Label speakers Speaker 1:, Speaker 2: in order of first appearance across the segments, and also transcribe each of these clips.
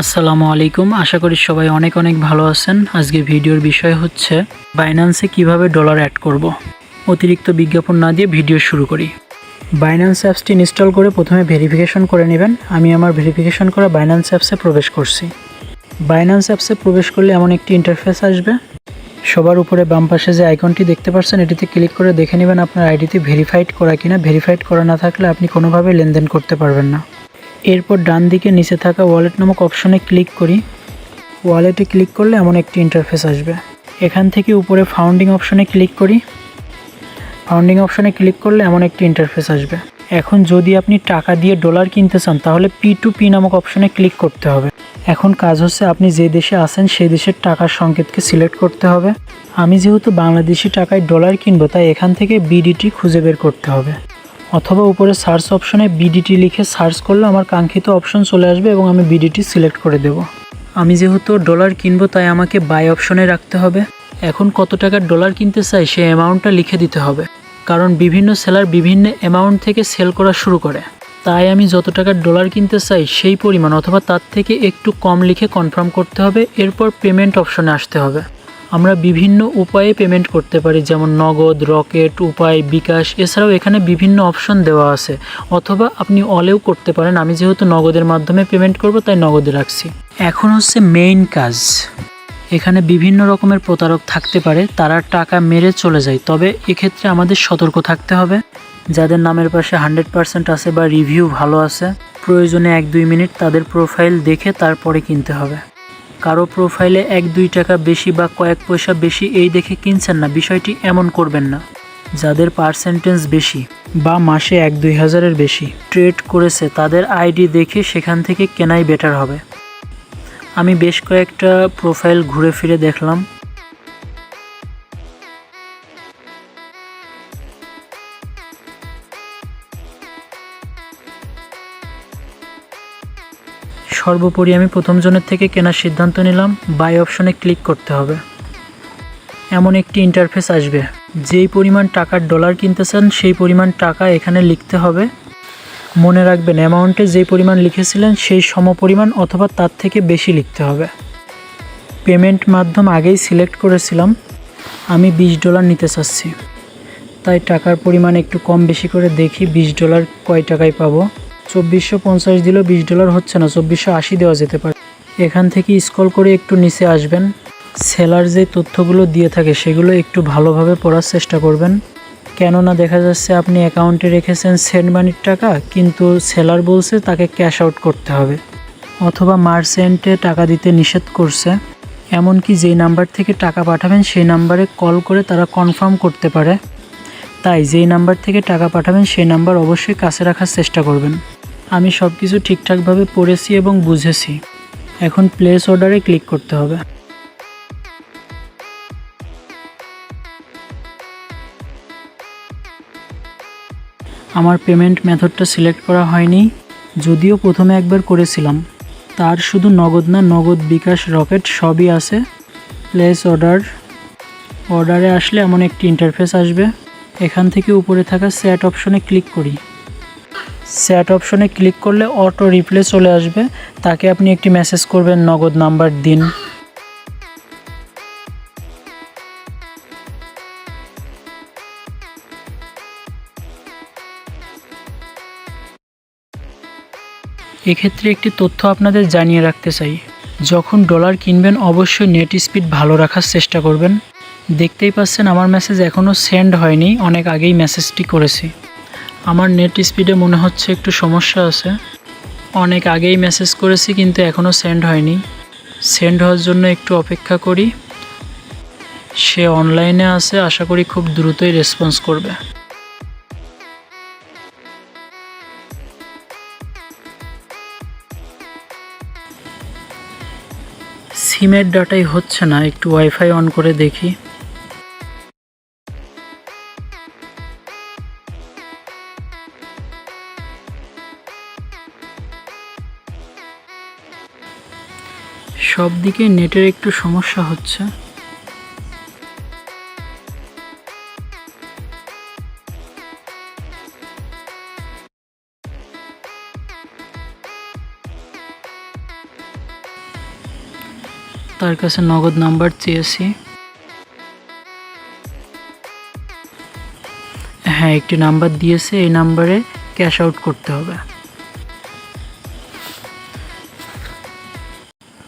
Speaker 1: আসসালামু আলাইকুম। আশা করি সবাই অনেক অনেক ভালো আছেন। আজকে ভিডিওর বিষয় হচ্ছে বাইন্যান্সে কীভাবে ডলার অ্যাড করব। অতিরিক্ত বিজ্ঞাপন না দিয়ে ভিডিও শুরু করি। বাইন্যান্স অ্যাপসটি ইনস্টল করে প্রথমে ভেরিফিকেশন করে নেবেন। আমি আমার ভেরিফিকেশন করা বাইন্যান্স অ্যাপসে প্রবেশ করছি। বাইন্যান্স অ্যাপসে প্রবেশ করলে এমন একটি ইন্টারফেস আসবে। সবার উপরে বাম পাশে যে আইকনটি দেখতে পাচ্ছেন, এটিতে ক্লিক করে দেখে নেবেন আপনার আইডিটি ভেরিফাইড করা কিনা। ভেরিফাইড করা না থাকলে আপনি কোনোভাবে লেনদেন করতে পারবেন না। এরপর ডান দিকে নিচে থাকা ওয়ালেট নামক অপশনে ক্লিক করি। ওয়ালেটে ক্লিক করলে এমন একটি ইন্টারফেস আসবে। এখান থেকে উপরে ফাউন্ডিং অপশনে ক্লিক করি। ফাউন্ডিং অপশনে ক্লিক করলে এমন একটি ইন্টারফেস আসবে। এখন যদি আপনি টাকা দিয়ে ডলার কিনতে চান, তাহলে পি টু পি নামক অপশনে ক্লিক করতে হবে। এখন কাজ হচ্ছে আপনি যে দেশে আছেন, সেই দেশের টাকার সংকেতকে সিলেক্ট করতে হবে। আমি যেহেতু বাংলাদেশি টাকায় ডলার কিনবো, তাই এখান থেকে বিডিটি খুঁজে বের করতে হবে। অথবা উপরে সার্চ অপশনে বিডিটি লিখে সার্চ করলে আমার কাঙ্ক্ষিত অপশন চলে আসবে এবং আমি বিডিটি সিলেক্ট করে দেব। আমি যেহেতু ডলার কিনবো, তাই আমাকে বাই অপশনে রাখতে হবে। এখন কত টাকার ডলার কিনতে চাই, সেই অ্যামাউন্টটা লিখে দিতে হবে। কারণ বিভিন্ন সেলার বিভিন্ন অ্যামাউন্ট থেকে সেল করা শুরু করে। তাই আমি যত টাকার ডলার কিনতে চাই, সেই পরিমাণ অথবা তার থেকে একটু কম লিখে কনফার্ম করতে হবে। এরপর পেমেন্ট অপশনে আসতে হবে। আমরা বিভিন্ন উপায়ে পেমেন্ট করতে পারি, যেমন নগদ, রকেট, উপায়, বিকাশ, এছাড়াও এখানে বিভিন্ন অপশন দেওয়া আছে। অথবা আপনি অলেও করতে পারেন, আমি যেহেতু নগদের মাধ্যমে পেমেন্ট করব, তাই নগদে রাখছি। এখন হচ্ছে মেইন কাজ। এখানে বিভিন্ন রকমের প্রতারক থাকতে পারে, তারা টাকা মেরে চলে যায়, তবে এক্ষেত্রে আমাদের সতর্ক থাকতে হবে। যাদের নামের পাশে হান্ড্রেড পার্সেন্ট আছে বা রিভিউ ভালো আছে, প্রয়োজনে এক দুই মিনিট তাদের প্রোফাইল দেখে তারপরে কিনতে হবে। কারও প্রোফাইলে এক, দুই টাকা বেশি বা কয়েক পয়সা বেশি এই দেখে কিনছেন না, বিষয়টি এমন করবেন না। যাদের পার্সেন্টেজ বেশি বা মাসে এক, দুই হাজারের বেশি ট্রেড করেছে, তাদের আইডি দেখে সেখান থেকে কেনাই বেটার হবে। আমি বেশ কয়েকটা প্রোফাইল ঘুরে ফিরে দেখলাম। সর্বোপরি আমি প্রথম জনের থেকে কেনার সিদ্ধান্ত নিলাম। বাই অপশনে ক্লিক করতে হবে। এমন একটি ইন্টারফেস আসবে। যেই পরিমাণ টাকার ডলার কিনতে চান সেই পরিমাণ টাকা এখানে লিখতে হবে। মনে রাখবেন অ্যামাউন্টে যে পরিমাণ লিখেছিলেন, সেই সম পরিমাণ অথবা তার থেকে বেশি লিখতে হবে। পেমেন্ট মাধ্যম আগেই সিলেক্ট করেছিলাম। আমি বিশ ডলার নিতে চাচ্ছি। তাই টাকার পরিমাণ একটু কম বেশি করে দেখি, বিশ ডলার কয় টাকায় পাবো। চব্বিশশো পঞ্চাশ দিলেও বিশ ডলার হচ্ছে না, চব্বিশশো আশি দেওয়া যেতে পারে। এখান থেকে স্ক্রল করে একটু নিচে আসবেন। সেলার যে তথ্যগুলো দিয়ে থাকে সেগুলো একটু ভালোভাবে পড়ার চেষ্টা করবেন। কেননা দেখা যাচ্ছে আপনি অ্যাকাউন্টে রেখেছেন সেন্ড মানির টাকা, কিন্তু সেলার বলছে তাকে ক্যাশ আউট করতে হবে অথবা মার্চেন্টে টাকা দিতে নিষেধ করছে। এমনকি যেই নাম্বার থেকে টাকা পাঠাবেন সেই নাম্বারে কল করে তারা কনফার্ম করতে পারে। তাই যেই নাম্বার থেকে টাকা পাঠাবেন সেই নাম্বার অবশ্যই কাছে রাখার চেষ্টা করবেন। আমি সব কিছু ঠিকঠাকভাবে পড়েছি এবং বুঝেছি। এখন প্লেস অর্ডারে ক্লিক করতে হবে। আমার পেমেন্ট মেথডটা সিলেক্ট করা হয়নি। যদিও প্রথমে একবার করেছিলাম। তার শুধু নগদ না, নগদ বিকাশ রকেট সবই আছে। প্লেস অর্ডার অর্ডারে আসলে এমন একটি ইন্টারফেস আসবে। এখান থেকে উপরে থাকা স্যাট অপশনে ক্লিক করি। স্যাট অপশনে ক্লিক করলে অটো রিপ্লে চলে আসবে। তাকে আপনি একটি মেসেজ করবেন, নগদ নাম্বার দিন। এক্ষেত্রে একটি তথ্য আপনাদের জানিয়ে রাখতে চাই। যখন ডলার কিনবেন, অবশ্যই নেট স্পিড ভালো রাখার চেষ্টা করবেন। দেখতেই পাচ্ছেন, আমার মেসেজ এখনও সেন্ড হয়নি, অনেক আগেই মেসেজটি করেছি। আমার নেট স্পিডে মনে হচ্ছে একটু সমস্যা আছে। অনেক আগেই মেসেজ করেছি, কিন্তু এখনও সেন্ড হয়নি। সেন্ড হওয়ার জন্য একটু অপেক্ষা করি। সে অনলাইনে আছে, আশা করি খুব দ্রুতই রেসপন্স করবে। সিমের ডাটাই হচ্ছে না, একটু ওয়াইফাই অন করে দেখি। সব দিকে নেটের একটু সমস্যা হচ্ছে। তার কাছে নগদ নাম্বার চেয়েছি। হ্যাঁ একটি নাম্বার দিয়েছে, এই নাম্বারে ক্যাশ আউট করতে হবে।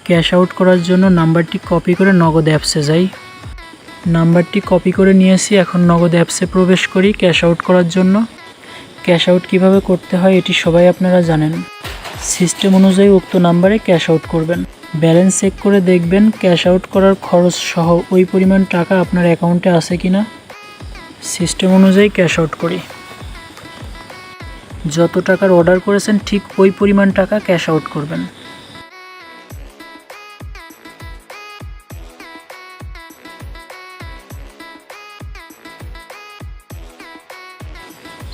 Speaker 1: ক্যাশ আউট করার জন্য নাম্বারটি কপি করে নগদ অ্যাপসে যাই। নাম্বারটি কপি করে নিয়েছি এখন নগদ অ্যাপসে প্রবেশ করি ক্যাশ আউট করার জন্য। ক্যাশ আউট কীভাবে করতে হয় এটি সবাই আপনারা জানেন। সিস্টেম অনুযায়ী উক্ত নাম্বারে ক্যাশ আউট করবেন। ব্যালেন্স চেক করে দেখবেন ক্যাশ আউট করার খরচ সহ ওই পরিমাণ টাকা আপনার অ্যাকাউন্টে আছে কি না সিস্টেম অনুযায়ী ক্যাশ আউট করি। যত টাকার অর্ডার করেছেন ঠিক ওই পরিমাণ টাকা ক্যাশ আউট করবেন।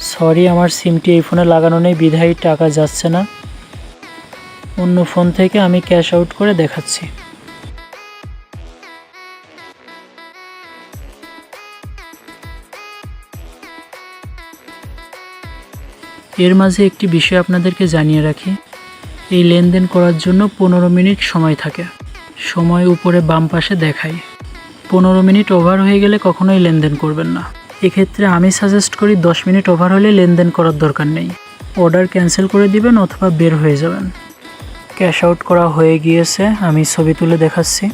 Speaker 1: সরি, আমার সিমটি এই ফোনে লাগানো নেই, বিধায়ী টাকা যাচ্ছে না। অন্য ফোন থেকে আমি ক্যাশ আউট করে দেখাচ্ছি। এর মাঝে একটি বিষয় আপনাদেরকে জানিয়ে রাখি। এই লেনদেন করার জন্য পনেরো মিনিট সময় থাকে। সময় উপরে বাম পাশে দেখায় পনেরো মিনিট ওভার হয়ে গেলে কখনোই লেনদেন করবেন না। এক্ষেত্রে আমি সাজেস্ট করি দশ মিনিট ওভার হলে লেনদেন করার দরকার নেই। অর্ডার ক্যান্সেল করে দিবেন অথবা বের হয়ে যাবেন। ক্যাশ আউট করা হয়ে গিয়েছে, আমি ছবি তুলে দেখাচ্ছি।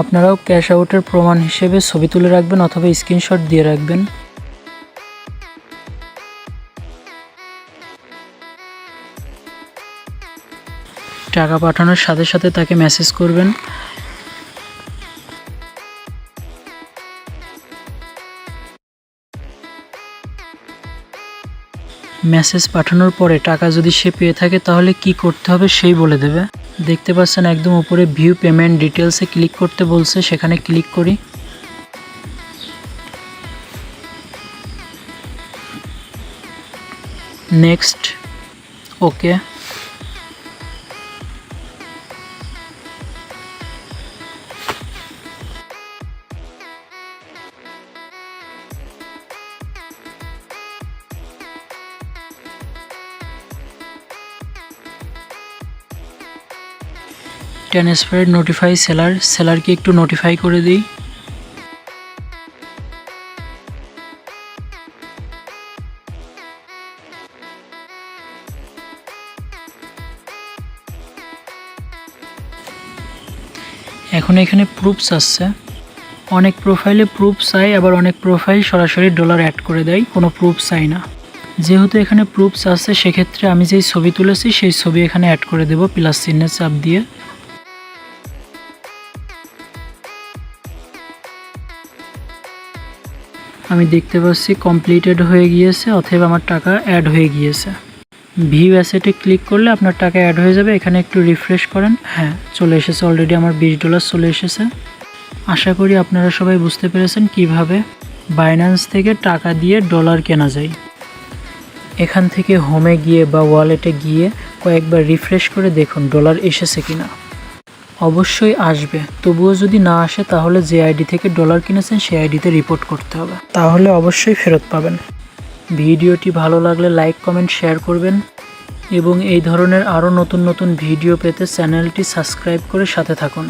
Speaker 1: আপনারাও ক্যাশ আউটের প্রমাণ হিসেবে ছবি তুলে রাখবেন অথবা স্ক্রিনশট দিয়ে রাখবেন। টাকা পাঠানোর সাথে সাথে তাকে মেসেজ করবেন। মেসেজ পাঠানোর পরে টাকা যদি সে পেয়ে থাকে তাহলে কি করতে হবে সেই বলে দেবে। দেখতে পাচ্ছেন একদম উপরে ভিউ পেমেন্ট ডিটেলসে ক্লিক করতে বলছে, সেখানে ক্লিক করি। Next okay transfer notify seller সেলারকে একটু নোটিফাই করে দিই। এখন এখানে প্রুফস আসছে। অনেক প্রোফাইলে প্রুফ চাই আবার অনেক প্রোফাইল সরাসরি ডলার অ্যাড করে দেয়, কোনো প্রুফ চাই না। যেহেতু এখানে প্রুফস আছে সেক্ষেত্রে আমি যেই ছবি তুলেছি, সেই ছবি এখানে অ্যাড করে দেব প্লাস চিহ্নে চাপ দিয়ে। আমি দেখতে পাচ্ছি কমপ্লিটেড হয়ে গিয়েছে, অথবা আমার টাকা অ্যাড হয়ে গিয়েছে। ভিউ অ্যাসেটে ক্লিক করলে আপনার টাকা অ্যাড হয়ে যাবে, এখানে একটু রিফ্রেশ করেন হ্যাঁ চলে এসেছে অলরেডি আমার বিশ ডলার চলে এসেছে। আশা করি আপনারা সবাই বুঝতে পেরেছেন কীভাবে বাইন্যান্স থেকে টাকা দিয়ে ডলার কেনা যায়। এখান থেকে হোমে গিয়ে বা ওয়ালেটে গিয়ে কয়েকবার রিফ্রেশ করে দেখুন ডলার এসেছে কিনা। অবশ্যই আসবে। তবুও যদি না আসে, তাহলে যে আইডি থেকে ডলার কিনেছেন সেই আইডিতে রিপোর্ট করতে হবে। তাহলে অবশ্যই ফেরত পাবেন। ভিডিওটি ভালো লাগলে লাইক কমেন্ট শেয়ার করবেন এবং এই ধরনের আরও নতুন নতুন ভিডিও পেতে চ্যানেলটি সাবস্ক্রাইব করে সাথে থাকুন।